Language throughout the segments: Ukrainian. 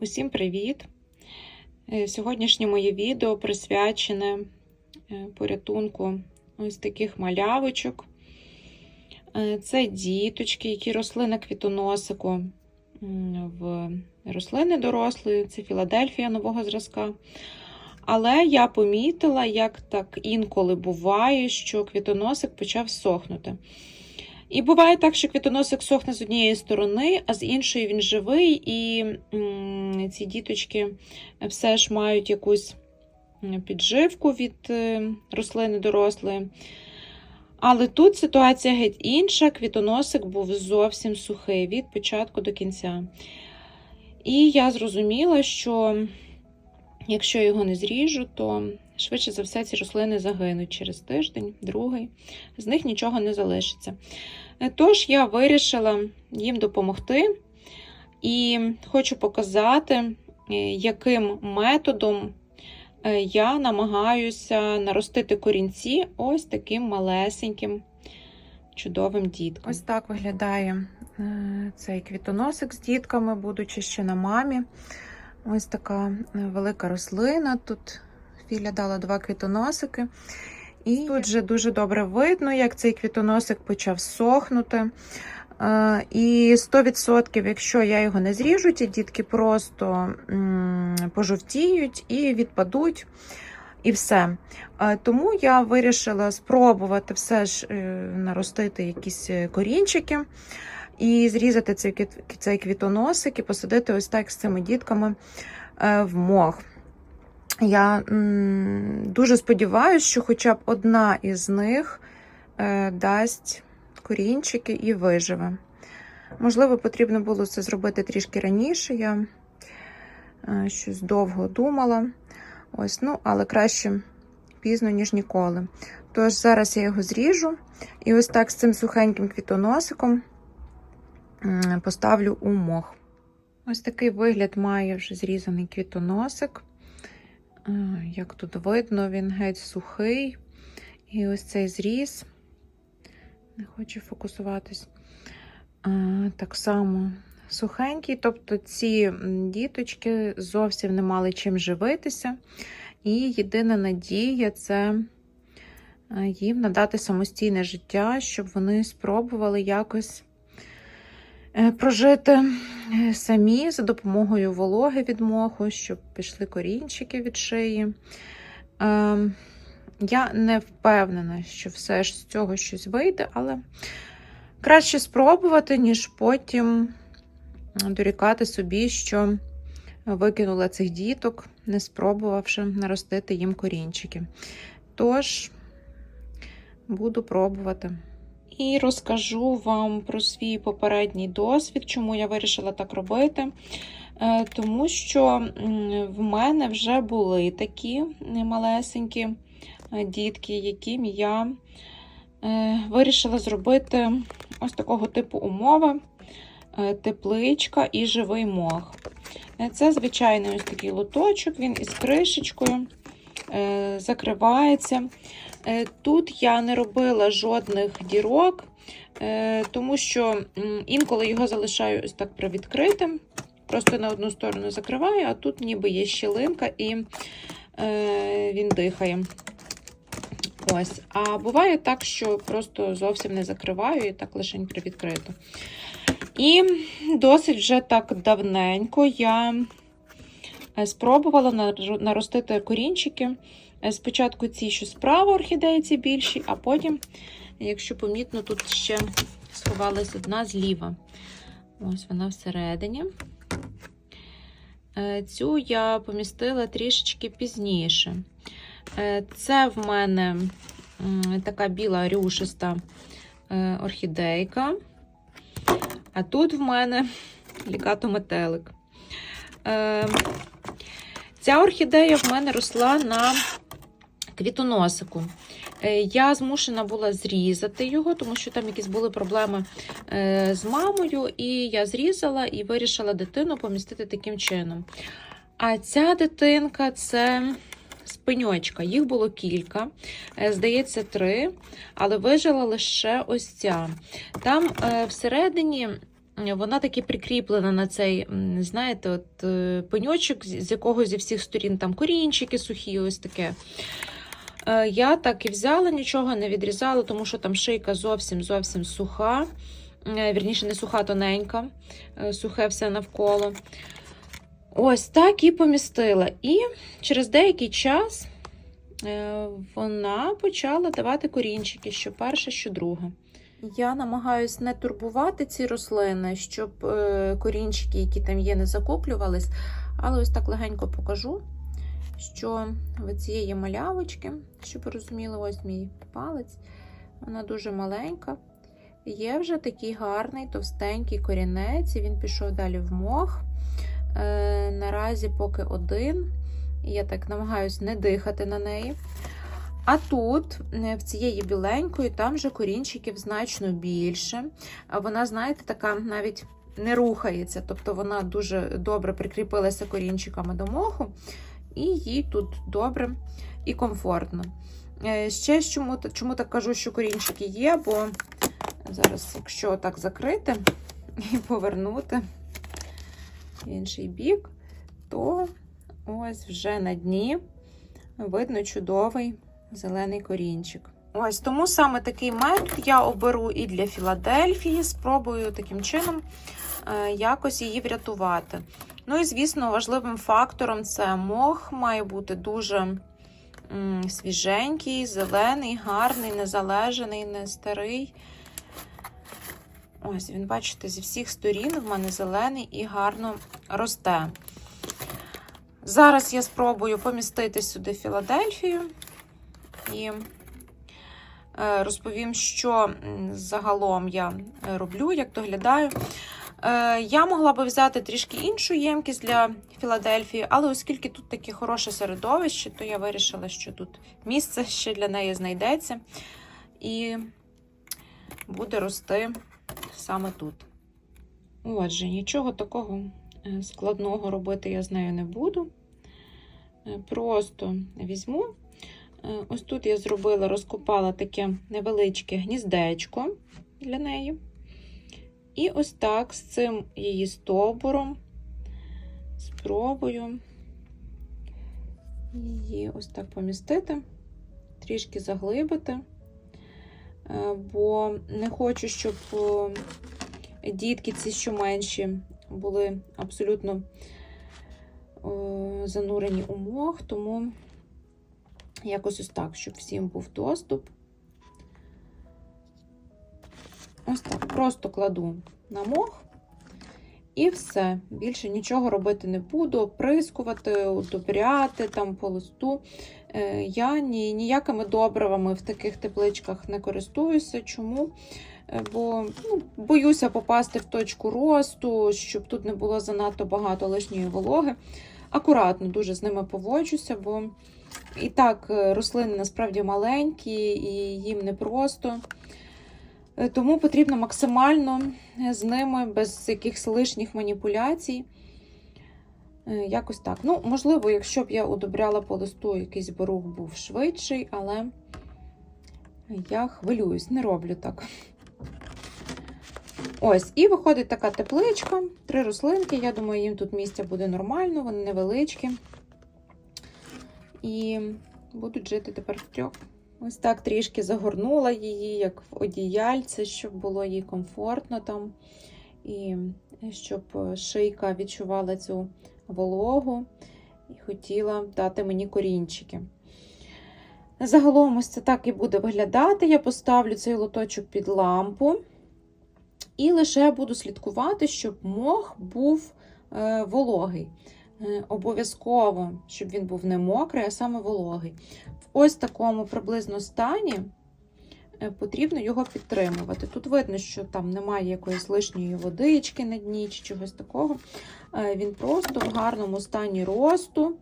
Усім привіт! Е, Сьогоднішнє моє відео присвячене е, порятунку ось таких малявочок. Е, Це діточки, які росли на квітоносику в рослини дорослої, це Філадельфія нового зразка. Але я помітила, як так інколи буває, що квітоносик почав сохнути. І буває так, що квітоносик сохне з однієї сторони, а з іншої він живий, і ці діточки все ж мають якусь підживку від е, рослини дорослої. Але тут ситуація геть інша. Квітоносик був зовсім сухий від початку до кінця. І я зрозуміла, що якщо його не зріжу, то швидше за все ці рослини загинуть через тиждень, другий, з них нічого не залишиться. Е, Тож я вирішила їм допомогти і хочу показати, е, яким методом е, я намагаюся наростити корінці ось таким малесеньким чудовим діткам. Ось так виглядає цей квітоносик з дітками, будучи ще на мамі. Ось така е, велика рослина. Тут Філя дала два квітоносики. І тут же дуже добре видно, як цей квітоносик почав сохнути. Е, І 100%, якщо я його не зріжу, ті дітки просто пожовтіють і відпадуть. І все. Е, Тому я вирішила спробувати все ж наростити якісь корінчики і зрізати цей, цей квітоносик і посадити ось так з цими дітками е, в мох. Я дуже сподіваюся, що хоча б одна із них е, дасть корінчики і виживе. Можливо, потрібно було це зробити трішки раніше. Я е, щось довго думала. Ось, ну, але краще пізно, ніж ніколи. Тож зараз я його зріжу і ось так з цим сухеньким квітоносиком поставлю у мох. Ось такий вигляд має вже зрізаний квітоносик. Е, Як тут видно, він геть сухий. І ось цей зріз. Не хочу фокусуватись. Е, Так само сухенький. Тобто ці діточки зовсім не мали чим живитися. І єдина надія це е, їм надати самостійне життя, щоб вони спробували якось прожити е, самі за допомогою вологи від моху, щоб пішли корінчики від шиї. Ем, Я не впевнена, що все ж з цього щось вийде, але краще спробувати, ніж потім дорікати собі, що викинула цих діток, не спробувавши наростити їм корінчики. Тож, буду пробувати. І розкажу вам про свій попередній досвід, чому я вирішила так робити. Е, Тому що в мене вже були такі малесенькі е, дітки, яким я е, вирішила зробити ось такого типу умови: тепличка і живий мох. Це звичайний ось такий лоточок, він із кришечкою закривається. Е, Тут я не робила жодних дірок, е, тому що інколи його залишаю ось так привідкритим. Просто на одну сторону закриваю, а тут ніби є щілинка і е, він дихає. Ось. А буває так, що просто зовсім не закриваю і так лише привідкрито. І досить вже так давненько я спробувала наростити корінчики. Е, Спочатку ці, що справа орхідеї, ці більші, а потім, якщо помітно, тут ще сховалась одна зліва. Ось вона всередині. Е, Цю я помістила трішечки пізніше. Е, Це в мене така біла рюшиста орхідейка. А тут в мене лікатометелик. Е, Ця орхідея в мене росла на квітоносику. Е, Я змушена була зрізати його, тому що там якісь були проблеми е, з мамою, і я зрізала і вирішила дитину помістити таким чином. А ця дитинка це спиньочка. Їх було кілька, е, здається, три, але вижила лише ось ця. Там всередині вона таки прикріплена на цей, знаєте, от пеньочок, з якого зі всіх сторін там корінчики сухі, ось таке. Е, Я так і взяла, нічого не відрізала, тому що там шийка зовсім зовсім суха. Е, Вірніше, не суха, тоненька, е, сухе все навколо. Ось так і помістила. І через деякий час вона почала давати корінчики, що перше, що друге. Я намагаюся не турбувати ці рослини, щоб корінчики, які там є, не закуплювались. Але ось так легенько покажу, що в цієї малявочки, щоб розуміли, ось мій палець, вона дуже маленька. Є вже такий гарний товстенький корінець, і він пішов далі в мох. Е, наразі поки один. Я так намагаюся не дихати на неї. А тут, е, в цієї біленької, там вже корінчиків значно більше. Вона, знаєте, така навіть не рухається. Тобто вона дуже добре прикріпилася корінчиками до моху, і їй тут добре і комфортно. Е, Ще чому, чому так кажу, що корінчики є, бо зараз, якщо так закрити і повернути в інший бік, то ось вже на дні видно чудовий зелений корінчик. Ось тому саме такий метод я оберу і для Філадельфії. Спробую таким чином якось її врятувати. Ну і, звісно, важливим фактором це мох має бути дуже свіженький, зелений, гарний, незалежений, не старий. Ось він, бачите, зі всіх сторін в мене зелений і гарно росте. Зараз я спробую помістити сюди Філадельфію і е, розповім, що загалом я е, роблю, як доглядаю. Е, Я могла би взяти трішки іншу ємкість для Філадельфії, але оскільки тут таке хороше середовище, то я вирішила, що тут місце ще для неї знайдеться і буде рости саме тут. Отже, нічого такого е, складного робити я з нею не буду. Е, Просто візьму. Ось тут я зробила, розкопала таке невеличке гніздечко для неї. І ось так з цим її стовбуром спробую її ось так помістити, трішки заглибити, Е, бо не хочу, щоб дітки ці, що менші, були абсолютно занурені у мох, тому якось ось так, щоб всім був доступ. Ось так, просто кладу на мох і все. Більше нічого робити не буду, оприскувати, удобряти там по листу. Е, Я ні, ніякими добривами в таких тепличках не користуюся. Чому? Е, Бо ну, боюся попасти в точку росту, щоб тут не було занадто багато лишньої вологи. Акуратно дуже з ними поводжуся, бо і так е, рослини насправді маленькі, і їм непросто. Е, Тому потрібно максимально з ними, без якихось лишніх маніпуляцій. Е, Якось так. Ну, можливо, якщо б я удобряла по листу, якийсь би був швидший, але я хвилююсь, не роблю так. Ось, і виходить така тепличка, три рослинки. Я думаю, їм тут місця буде нормально, вони невеличкі. І будуть жити тепер втрьох. Ось так трішки загорнула її, як в одіяльце, щоб було їй комфортно там. І щоб шийка відчувала цю вологу і хотіла дати мені корінчики. Загалом ось це так і буде виглядати. Я поставлю цей лоточок під лампу. І лише буду слідкувати, щоб мох був е, вологий. Е, обов'язково, щоб він був не мокрий, а саме вологий. Ось такому приблизно стані е, потрібно його підтримувати. Тут видно, що там немає якоїсь лишньої водички на дні чи чогось такого. Е, Він просто в гарному стані росту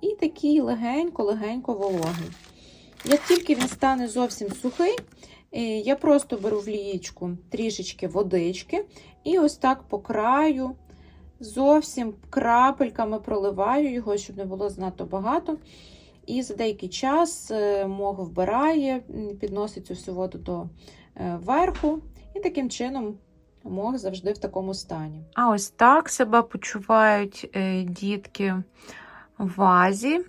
і такий легенько-легенько вологий. Як тільки він стане зовсім сухий, е, я просто беру в лієчку трішечки водички і ось так по краю зовсім крапельками проливаю його, щоб не було занадто багато. І за деякий час е, мох вбирає, підносить цю всю воду до е, верху, і таким чином мох завжди в такому стані. А ось так себе почувають е, дітки в вазі.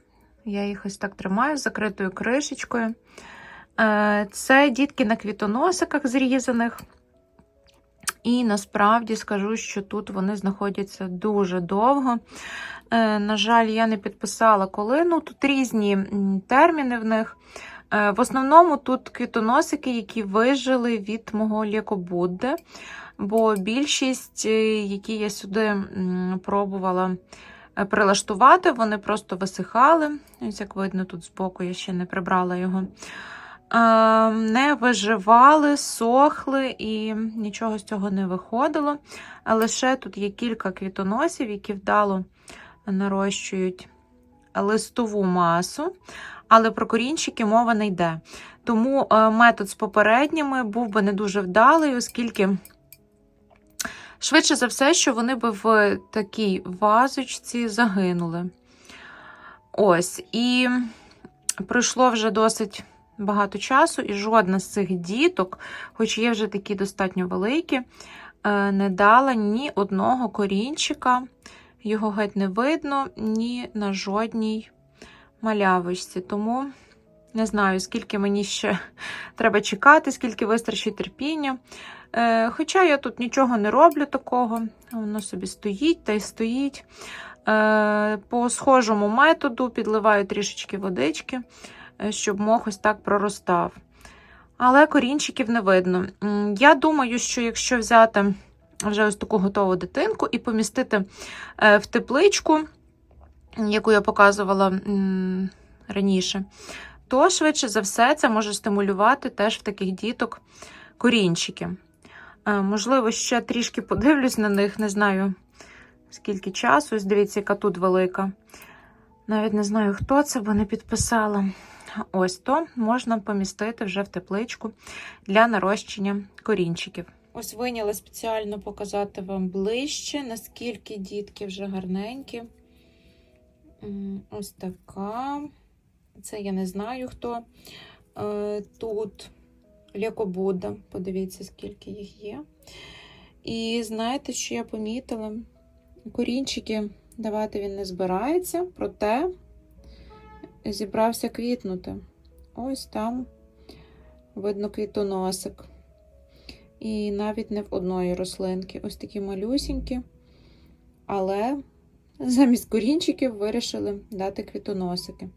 Я їх ось так тримаю з закритою кришечкою. Це дітки на квітоносиках зрізаних. І насправді скажу, що тут вони знаходяться дуже довго. Е, На жаль, я не підписала коли. Ну, тут різні терміни в них. Е, В основному тут квітоносики, які вижили від мого лікобудди, бо більшість, е, які я сюди пробувала прилаштувати, вони просто висихали. Ось як видно, тут збоку я ще не прибрала його. Не виживали, сохли і нічого з цього не виходило. Лише тут є кілька квітоносів, які вдало нарощують листову масу, але про корінчики мова не йде. Тому е, метод з попередніми був би не дуже вдалий, оскільки швидше за все, що вони би в такій вазочці загинули. Ось, і пройшло вже досить багато часу, і жодна з цих діток, хоч є вже такі достатньо великі, е, не дала ні одного корінчика. Його геть не видно ні на жодній малявочці. Тому не знаю, скільки мені ще треба чекати, скільки вистачить терпіння. Е, Хоча я тут нічого не роблю такого, воно собі стоїть та й стоїть. Е, По схожому методу підливаю трішечки водички, щоб мох ось так проростав. Але корінчиків не видно. Я думаю, що якщо взяти вже ось таку готову дитинку і помістити е, в тепличку, яку я показувала раніше, то швидше за все це може стимулювати теж в таких діток корінчики. Е, Можливо, ще трішки подивлюсь на них, не знаю скільки часу. Ось дивіться, яка тут велика. Навіть не знаю, хто це, бо не підписала. Ось то можна помістити вже в тепличку для нарощення корінчиків. Ось виняла спеціально показати вам ближче, наскільки дітки вже гарненькі. Ось така. Це я не знаю хто. Е, Тут лякобуда. Подивіться, скільки їх є. І знаєте, що я помітила? Корінчики давати він не збирається, проте зібрався квітнути. Ось там видно квітоносик. І навіть не в одної рослинки. Ось такі малюсінькі. Але замість корінчиків вирішили дати квітоносики.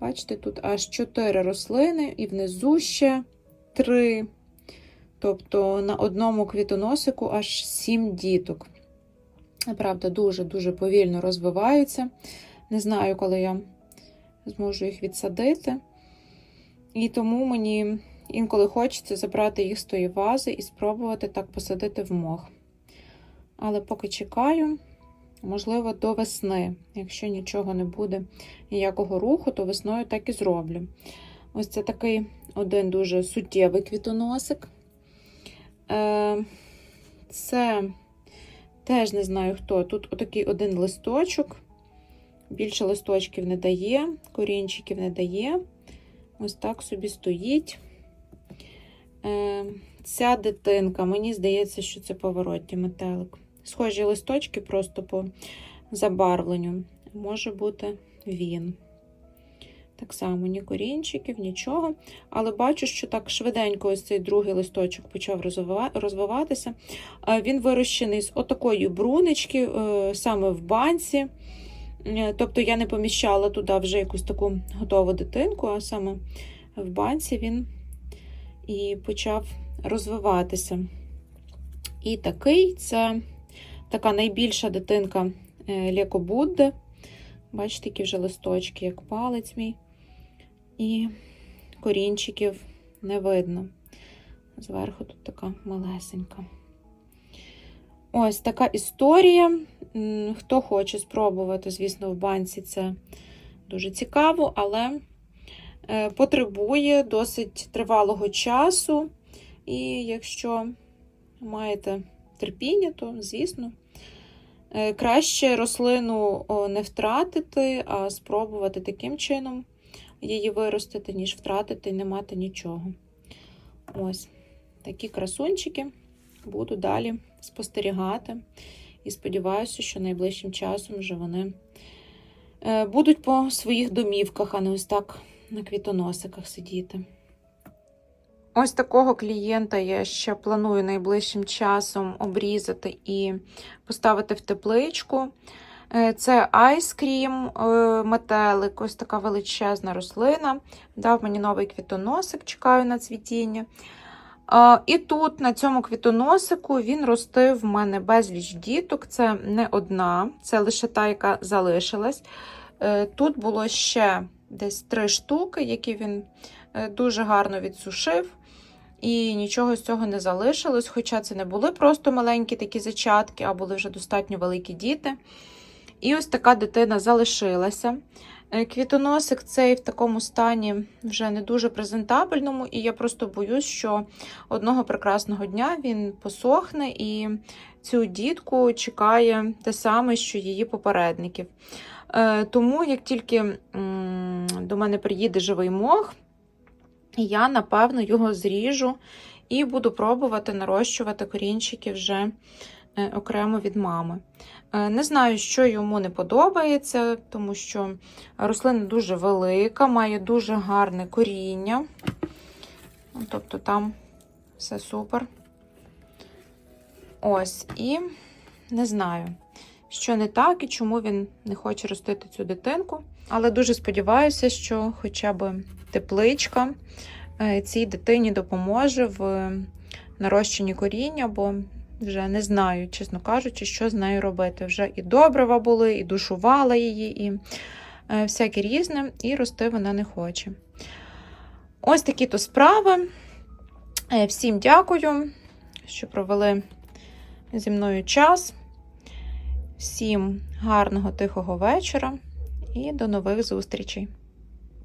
Бачите, тут аж 4 рослини, і внизу ще 3. Тобто на одному квітоносику аж 7 діток. Правда, дуже-дуже повільно розвиваються. Не знаю, коли я зможу їх відсадити. І тому мені інколи хочеться забрати їх з тої вази і спробувати так посадити в мох. Але поки чекаю, можливо, до весни. Якщо нічого не буде, ніякого руху, то весною так і зроблю. Ось це такий один дуже суттєвий квітоносик. Е, Це теж не знаю хто. Тут отакий один листочок. Більше листочків не дає, корінчиків не дає. Ось так собі стоїть. Е, Ця дитинка, мені здається, що це поворотні метелик. Схожі листочки просто по забарвленню. Може бути він. Так само, ні корінчиків, нічого. Але бачу, що так швиденько ось цей другий листочок почав розвиватися. Він вирощений з отакої брунички, е, саме в банці. Е, Тобто я не поміщала туди вже якусь таку готову дитинку, а саме в банці він і почав розвиватися. І такий це така найбільша дитинка Лекобудди. Бачите, які вже листочки, як палець мій. І корінчиків не видно. Зверху тут така малесенька. Ось така історія. Хто хоче спробувати, звісно, в банці це дуже цікаво, але е, потребує досить тривалого часу. І якщо маєте терпіння, то, звісно, е, краще рослину не втратити, а спробувати таким чином її виростити, ніж втратити і не мати нічого. Ось такі красунчики. Буду далі спостерігати і сподіваюся, що найближчим часом вже вони е, будуть по своїх домівках, а не ось так на квітоносиках сидіти. Ось такого клієнта я ще планую найближчим часом обрізати і поставити в тепличку. Е, Це айскрім, метелик, ось така величезна рослина. Дав мені новий квітоносик, чекаю на цвітіння. І тут, на цьому квітоносику, він ростив в мене безліч діток. Це не одна, це лише та, яка залишилась. Е, Тут було ще десь три штуки, які він е, дуже гарно відсушив. І нічого з цього не залишилось, хоча це не були просто маленькі такі зачатки, а були вже достатньо великі діти. І ось така дитина залишилася. Е, Квітоносик цей в такому стані вже не дуже презентабельному, і я просто боюсь, що одного прекрасного дня він посохне і цю дітку чекає те саме, що її попередників. Е, Тому, як тільки до мене приїде живий мох, я, напевно, його зріжу і буду пробувати нарощувати корінчики вже окремо від мами. Е, Не знаю, що йому не подобається, тому що рослина дуже велика, має дуже гарне коріння. Ну, Тобто там все супер. Ось, і не знаю, що не так і чому він не хоче ростити цю дитинку. Але дуже сподіваюся, що хоча б тепличка е, цій дитині допоможе в нарощенні коріння, бо вже не знаю, чесно кажучи, що з нею робити. Вже і добрива були, і душувала її, і е, всяке різне, і рости вона не хоче. Ось такі то справи. Е, Всім дякую, що провели зі мною час. Всім гарного тихого вечора і до нових зустрічей!